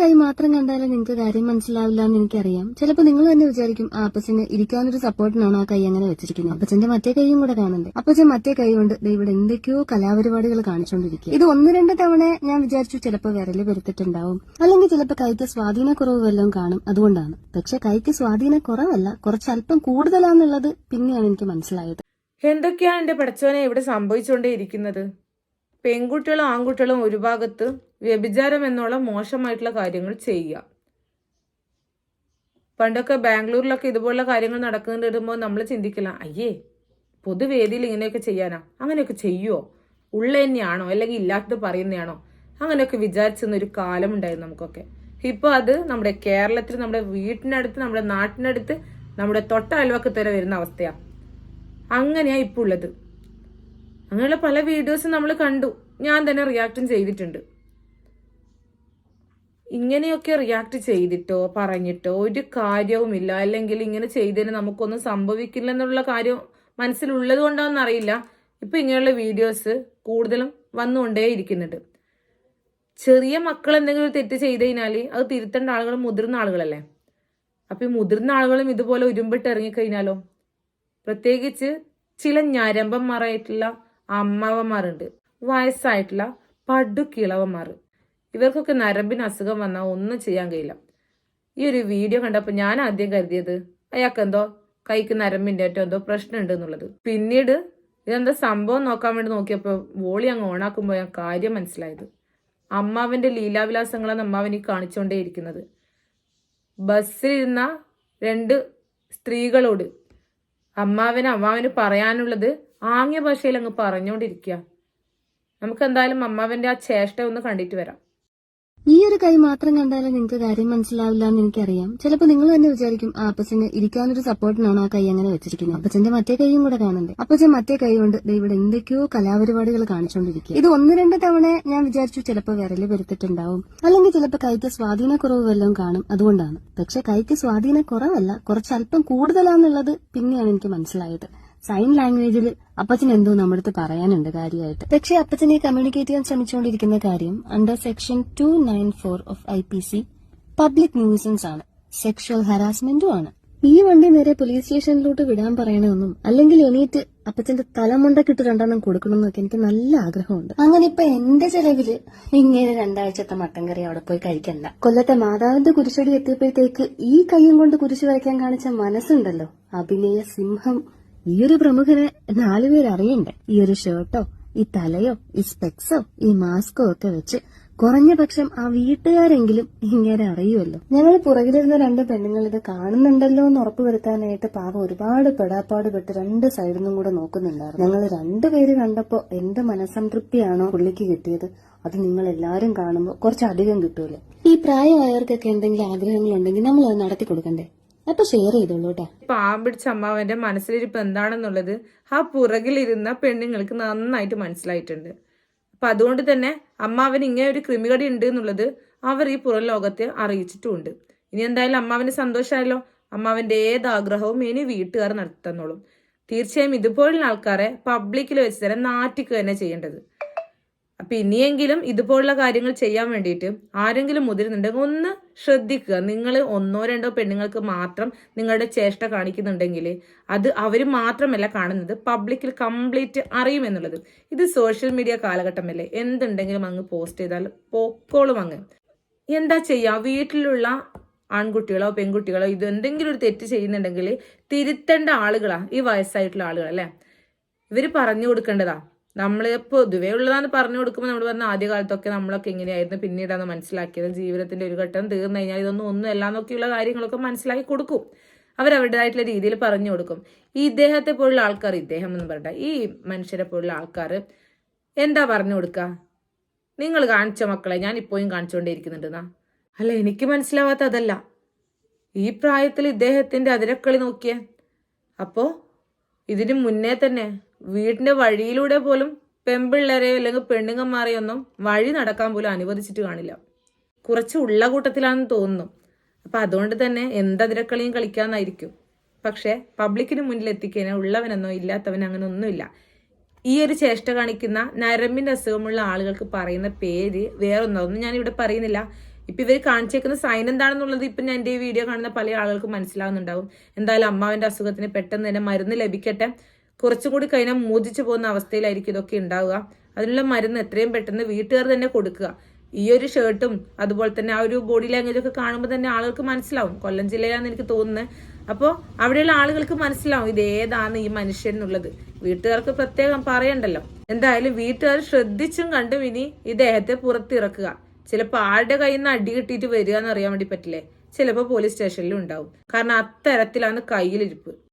കൈ മാത്രം കണ്ടാലേ നിങ്ങൾക്ക് കാര്യം മനസ്സിലാവില്ല എന്ന് എനിക്കറിയാം. ചിലപ്പോൾ നിങ്ങൾ തന്നെ വിചാരിക്കും ആ അപ്പച്ചന് ഇരിക്കാനൊരു സപ്പോർട്ടിനാണ് ആ കൈ അങ്ങനെ വെച്ചിരിക്കുന്നത്. അപ്പച്ചന്റെ മറ്റേ കൈയും കൂടെ കാണണ്ടേ അപ്പച്ചൻ മറ്റേ കൈ കൊണ്ട് ഇവിടെ എന്തൊക്കെയോ കലാപരിപാടികൾ കാണിച്ചുകൊണ്ടിരിക്കുക ഇത് ഒന്ന് രണ്ട് തവണ ഞാൻ വിചാരിച്ചു ചിലപ്പോൾ വിരൽ പെരുത്തിട്ടുണ്ടാവും അല്ലെങ്കിൽ ചിലപ്പോൾ കൈക്ക് സ്വാധീനക്കുറവ് വല്ലതും കാണും. അതുകൊണ്ടാണ്. പക്ഷെ കൈക്ക് സ്വാധീനക്കുറവല്ല കുറച്ച് അല്പം കൂടുതലാന്നുള്ളത് പിന്നെയാണ് എനിക്ക് മനസ്സിലായത്. എന്തൊക്കെയാണ് എന്റെ പഠിച്ചവനെ ഇവിടെ സംഭവിച്ചുകൊണ്ടേ ഇരിക്കുന്നത് പെൺകുട്ടികളും ആൺകുട്ടികളും ഒരു ഭാഗത്ത് വ്യഭിചാരം എന്നുള്ള മോശമായിട്ടുള്ള കാര്യങ്ങൾ ചെയ്യുക. പണ്ടൊക്കെ ബാംഗ്ലൂരിലൊക്കെ ഇതുപോലുള്ള കാര്യങ്ങൾ നടക്കുന്നുണ്ട് വരുമ്പോൾ നമ്മൾ ചിന്തിക്കില്ല അയ്യേ പൊതുവേദിയിൽ ഇങ്ങനെയൊക്കെ ചെയ്യാനാ? അങ്ങനെയൊക്കെ ചെയ്യുമോ ഉള്ള തന്നെയാണോ അല്ലെങ്കിൽ ഇല്ലാത്തത് പറയുന്നതാണോ അങ്ങനെയൊക്കെ വിചാരിച്ചെന്ന ഒരു കാലം ഉണ്ടായിരുന്നു നമുക്കൊക്കെ. ഇപ്പൊ അത് നമ്മുടെ കേരളത്തിൽ നമ്മുടെ വീട്ടിനടുത്ത് നമ്മുടെ നാട്ടിനടുത്ത് നമ്മുടെ തൊട്ട അയൽവക്കത്ത് വരെ വരുന്ന അവസ്ഥയാ. അങ്ങനെയാ ഇപ്പൊ ഉള്ളത്. അങ്ങനെയുള്ള പല വീഡിയോസും നമ്മൾ കണ്ടു. ഞാൻ തന്നെ റിയാക്റ്റും ചെയ്തിട്ടുണ്ട്. ഇങ്ങനെയൊക്കെ റിയാക്ട് ചെയ്തിട്ടോ പറഞ്ഞിട്ടോ ഒരു കാര്യവുമില്ല. അല്ലെങ്കിൽ ഇങ്ങനെ ചെയ്തതിന് നമുക്കൊന്നും സംഭവിക്കില്ല എന്നുള്ള കാര്യം മനസ്സിലുള്ളത് കൊണ്ടാണെന്ന് അറിയില്ല ഇപ്പൊ ഇങ്ങനെയുള്ള വീഡിയോസ് കൂടുതലും വന്നുകൊണ്ടേ ഇരിക്കുന്നുണ്ട് ചെറിയ മക്കൾ എന്തെങ്കിലും തെറ്റ് ചെയ്ത് കഴിഞ്ഞാൽ അത് തിരുത്തേണ്ട ആളുകൾ മുതിർന്ന ആളുകളല്ലേ? അപ്പൊ ഈ മുതിർന്ന ആളുകളും ഇതുപോലെ ഉരുമ്പിട്ട് ഇറങ്ങിക്കഴിഞ്ഞാലോ പ്രത്യേകിച്ച് ചില ഞരമ്പന്മാരായിട്ടുള്ള അമ്മാവന്മാരുണ്ട്. വയസ്സായിട്ടുള്ള പടുക്കിളവന്മാർ. ഇവർക്കൊക്കെ നരമ്പിന് അസുഖം വന്നാൽ ഒന്നും ചെയ്യാൻ കഴിയില്ല. ഈ ഒരു വീഡിയോ കണ്ടപ്പോൾ ഞാൻ ആദ്യം കരുതിയത് അയാൾക്ക് എന്തോ കൈക്ക് നരമ്പിന്റെ ഏറ്റവും എന്തോ പ്രശ്നമുണ്ട് എന്നുള്ളത്. പിന്നീട് ഇതെന്താ സംഭവം നോക്കാൻ വേണ്ടി നോക്കിയപ്പോൾ വോളി അങ്ങ് ഓണാക്കുമ്പോൾ ഞാൻ കാര്യം മനസ്സിലായത്. അമ്മാവിന്റെ ലീലാവിലാസങ്ങളാണ് അമ്മാവൻ ഈ കാണിച്ചുകൊണ്ടേയിരിക്കുന്നത് ബസ്സിലിരുന്ന രണ്ട് സ്ത്രീകളോട് അമ്മാവന് അമ്മാവന് പറയാനുള്ളത് ആംഗ്യ ഭാഷയിൽ അങ്ങ് പറഞ്ഞുകൊണ്ടിരിക്കുക നമുക്ക് എന്തായാലും അമ്മാവന്റെ ആ ചേഷ്ട ഒന്ന് കണ്ടിട്ട് വരാം. ഈ ഒരു കൈ മാത്രം കണ്ടാലേ നിങ്ങൾക്ക് കാര്യം മനസ്സിലാവില്ല എന്ന് എനിക്കറിയാം. ചിലപ്പോൾ നിങ്ങൾ തന്നെ വിചാരിക്കും ആ അപ്പച്ചന് ഇരിക്കാനൊരു സപ്പോർട്ടിനാണ് ആ കൈ അങ്ങനെ വെച്ചിരിക്കുന്നത്? അപ്പച്ചന്റെ മറ്റേ കൈയും കൂടെ കാണണ്ടേ അപ്പച്ചൻ മറ്റേ കൈ കൊണ്ട് ഇവിടെ എന്തൊക്കെയോ കലാപരിപാടികൾ കാണിച്ചുകൊണ്ടിരിക്കുക ഇത് ഒന്ന് രണ്ട് തവണ ഞാൻ വിചാരിച്ചു ചിലപ്പോൾ വിരൽ പെരുത്തിട്ടുണ്ടാവും അല്ലെങ്കിൽ ചിലപ്പോൾ കൈക്ക് സ്വാധീനക്കുറവ് വല്ലതും കാണും. അതുകൊണ്ടാണ്. പക്ഷെ കൈക്ക് സ്വാധീനക്കുറവല്ല കുറവല്ല കുറച്ചല്പം കൂടുതലാന്നുള്ളത് പിന്നെയാണ് എനിക്ക് മനസ്സിലായത്. സൈൻ ലാംഗ്വേജിൽ അപ്പച്ചൻ എന്തോ നമ്മുടെ പറയാനുണ്ട് കാര്യമായിട്ട് പക്ഷെ അപ്പച്ചനെ കമ്മ്യൂണിക്കേറ്റ് ചെയ്യാൻ ശ്രമിച്ചുകൊണ്ടിരിക്കുന്ന കാര്യം under section two nine four of I P C public nuisance ആണ്. സെക്ഷൽ ഹറാസ്മെന്റും ആണ്. ഈ വണ്ടി നേരെ പോലീസ് സ്റ്റേഷനിലോട്ട് വിടാൻ പറയണമെന്നും അല്ലെങ്കിൽ എണീറ്റ് അപ്പച്ചന്റെ തലമുണ്ടക്കിട്ട് രണ്ടെണ്ണം കൊടുക്കണമെന്നൊക്കെ എനിക്ക് നല്ല ആഗ്രഹമുണ്ട്. അങ്ങനെ ഇപ്പൊ എന്റെ ചെലവിൽ ഇങ്ങനെ രണ്ടാഴ്ചത്തെ മട്ടൻ കറി അവിടെ പോയി കഴിക്കണ്ട. കൊല്ലത്തെ മാതാവിന്റെ കുരിശടി എത്തിയപ്പോഴത്തേക്ക് ഈ കൈയും കൊണ്ട് കുരിശു വരയ്ക്കാൻ കാണിച്ച മനസ്സുണ്ടല്ലോ. അഭിനയ സിംഹം. ഈ ഒരു പ്രമുഖനെ നാലുപേര് അറിയണ്ടേ? ഈ ഒരു ഷർട്ടോ ഈ തലയോ ഈ സ്പെക്സോ ഈ മാസ്കോ ഒക്കെ വെച്ച് കുറഞ്ഞ പക്ഷം ആ വീട്ടുകാരെങ്കിലും ഇങ്ങനെ അറിയുമല്ലോ. ഞങ്ങൾ പുറകിലിരുന്ന രണ്ട് പെണ്ണുങ്ങൾ ഇത് കാണുന്നുണ്ടല്ലോ എന്ന് ഉറപ്പുവരുത്താനായിട്ട് പാവം ഒരുപാട് പെടാപ്പാട് പെട്ട് രണ്ട് സൈഡിൽ നിന്നും കൂടെ നോക്കുന്നുണ്ടായിരുന്നു. ഞങ്ങൾ രണ്ടുപേര് കണ്ടപ്പോ എന്റെ മനസംതൃപ്തിയാണോ പുള്ളിക്ക് കിട്ടിയത്. അത് നിങ്ങൾ എല്ലാരും കാണുമ്പോൾ കുറച്ചധികം കിട്ടൂലേ? ഈ പ്രായമായവർക്കൊക്കെ എന്തെങ്കിലും ആഗ്രഹങ്ങളുണ്ടെങ്കിൽ നമ്മൾ അത് നടത്തി കൊടുക്കണ്ടേ അപ്പൊ ഷെയർ ചെയ്തോളൂ കേട്ടോ പാമ്പിടിച്ച അമ്മാവന്റെ മനസ്സിലിരിപ്പ് എന്താണെന്നുള്ളത് ആ പുറകിലിരുന്ന പെണ്ണുങ്ങൾക്ക് നന്നായിട്ട് മനസ്സിലായിട്ടുണ്ട്. അപ്പൊ അതുകൊണ്ട് തന്നെ അമ്മാവൻ ഇങ്ങനെ ഒരു ക്രിമികടി ഉണ്ട് എന്നുള്ളത് അവർ ഈ പുറം ലോകത്തെ അറിയിച്ചിട്ടുമുണ്ട് ഇനി എന്തായാലും അമ്മാവന് സന്തോഷമായല്ലോ അമ്മാവന്റെ ഏത് ആഗ്രഹവും ഇനി വീട്ടുകാർ നടത്തന്നോളും. തീർച്ചയായും ഇതുപോലുള്ള ആൾക്കാരെ പബ്ലിക്കിൽ വെച്ച് തന്നെ നാറ്റിക്കുക തന്നെ ചെയ്യേണ്ടത്. അപ്പൊ ഇനിയെങ്കിലും ഇതുപോലുള്ള കാര്യങ്ങൾ ചെയ്യാൻ വേണ്ടിയിട്ട് ആരെങ്കിലും മുതിരുന്നുണ്ടെങ്കിൽ ഒന്ന് ശ്രദ്ധിക്കുക. നിങ്ങൾ ഒന്നോ രണ്ടോ പെണ്ണുങ്ങൾക്ക് മാത്രം നിങ്ങളുടെ ചേഷ്ട കാണിക്കുന്നുണ്ടെങ്കിൽ അത് അവർ മാത്രമല്ല കാണുന്നത്. പബ്ലിക്കിൽ കംപ്ലീറ്റ് അറിയുമെന്നുള്ളത് ഇത് സോഷ്യൽ മീഡിയ കാലഘട്ടമല്ലേ. എന്തുണ്ടെങ്കിലും അങ്ങ് പോസ്റ്റ് ചെയ്താൽ പോക്കോളും അങ്ങ്. എന്താ ചെയ്യുക വീട്ടിലുള്ള ആൺകുട്ടികളോ പെൺകുട്ടികളോ ഇത് എന്തെങ്കിലും ഒരു തെറ്റ് ചെയ്യുന്നുണ്ടെങ്കിൽ തിരുത്തേണ്ട ആളുകളാ ഈ വയസ്സായിട്ടുള്ള ആളുകൾ അല്ലേ ഇവർ പറഞ്ഞു കൊടുക്കേണ്ടതാ. നമ്മൾ പൊതുവേ ഉള്ളതാണ് പറഞ്ഞു കൊടുക്കുമ്പോൾ നമ്മൾ പറഞ്ഞ ആദ്യകാലത്തൊക്കെ നമ്മളൊക്കെ എങ്ങനെയായിരുന്നു പിന്നീടാണ് മനസ്സിലാക്കിയത്. ജീവിതത്തിന്റെ ഒരു ഘട്ടം തീർന്നു കഴിഞ്ഞാൽ ഇതൊന്നും ഒന്നും എന്നൊക്കെയുള്ള കാര്യങ്ങളൊക്കെ മനസ്സിലാക്കി കൊടുക്കും. അവരവരുടേതായിട്ടുള്ള രീതിയിൽ പറഞ്ഞു കൊടുക്കും. ഈ ഇദ്ദേഹത്തെ പോലുള്ള ആൾക്കാർ ഇദ്ദേഹം എന്ന് പറയട്ടെ ഈ മനുഷ്യരെ പോലുള്ള ആൾക്കാർ എന്താ പറഞ്ഞു കൊടുക്കുക നിങ്ങൾ കാണിച്ച മക്കളെ ഞാൻ ഇപ്പോഴും കാണിച്ചുകൊണ്ടേയിരിക്കുന്നുണ്ടെന്നാ അല്ല എനിക്ക് മനസ്സിലാവാത്ത അതല്ല. ഈ പ്രായത്തിൽ ഇദ്ദേഹത്തിന്റെ അതിരക്കളി നോക്കിയേ. അപ്പോൾ ഇതിന് മുന്നേ തന്നെ വീടിന്റെ വഴിയിലൂടെ പോലും പെമ്പിള്ളേരെയോ അല്ലെങ്കിൽ പെണ്ണുങ്ങന്മാരെയൊന്നും വഴി നടക്കാൻ പോലും അനുവദിച്ചിട്ട് കാണില്ല. കുറച്ച് ഉള്ള കൂട്ടത്തിലാണെന്ന് തോന്നുന്നു. അപ്പൊ അതുകൊണ്ട് തന്നെ എന്തതിരക്കളിയും കളിക്കാന്നായിരിക്കും. പക്ഷെ പബ്ലിക്കിന് മുന്നിൽ എത്തിക്കാൻ ഉള്ളവനെന്നോ ഇല്ലാത്തവൻ അങ്ങനെ ഒന്നുമില്ല. ഈ ഒരു ചേഷ്ട കാണിക്കുന്ന നരമ്പിന്റെ അസുഖമുള്ള ആളുകൾക്ക് പറയുന്ന പേര് വേറൊന്നും ഞാൻ ഇവിടെ പറയുന്നില്ല. ഇപ്പൊ ഇവർ കാണിച്ചേക്കുന്ന സൈൻ എന്താണെന്നുള്ളത് ഇപ്പൊ ഞാൻ എന്റെ ഈ വീഡിയോ കാണുന്ന പല ആളുകൾക്കും മനസ്സിലാവുന്നുണ്ടാവും. എന്തായാലും അമ്മാവിന്റെ അസുഖത്തിന് പെട്ടെന്ന് തന്നെ മരുന്ന് ലഭിക്കട്ടെ. കുറച്ചും കൂടി കഴിഞ്ഞാൽ മോചിച്ചു പോകുന്ന അവസ്ഥയിലായിരിക്കും ഇതൊക്കെ ഉണ്ടാവുക. അതിനുള്ള മരുന്ന് എത്രയും പെട്ടെന്ന് വീട്ടുകാർ തന്നെ കൊടുക്കുക. ഈ ഒരു ഷർട്ടും അതുപോലെ തന്നെ ആ ഒരു ബോഡി ലാംഗ്വേജ് ഒക്കെ കാണുമ്പോൾ തന്നെ ആളുകൾക്ക് മനസ്സിലാവും. കൊല്ലം ജില്ലയിലാണെന്ന് എനിക്ക് തോന്നുന്നത് അപ്പോൾ അവിടെയുള്ള ആളുകൾക്ക് മനസ്സിലാവും ഇത് ഏതാണ് ഈ മനുഷ്യൻ എന്നുള്ളത്. വീട്ടുകാർക്ക് പ്രത്യേകം പറയണ്ടല്ലോ. എന്തായാലും വീട്ടുകാർ ശ്രദ്ധിച്ചും കണ്ടും ഇനി ഈ ദേഹത്തെ പുറത്തിറക്കുക. ചിലപ്പോൾ ആളുടെ കയ്യിൽ നിന്ന് അടി കിട്ടിയിട്ട് വരിക എന്ന് അറിയാൻ വേണ്ടി പറ്റില്ലേ? ചിലപ്പോൾ പോലീസ് സ്റ്റേഷനിലും ഉണ്ടാവും. കാരണം അത്തരത്തിലാണ് കയ്യിലിരിപ്പ്.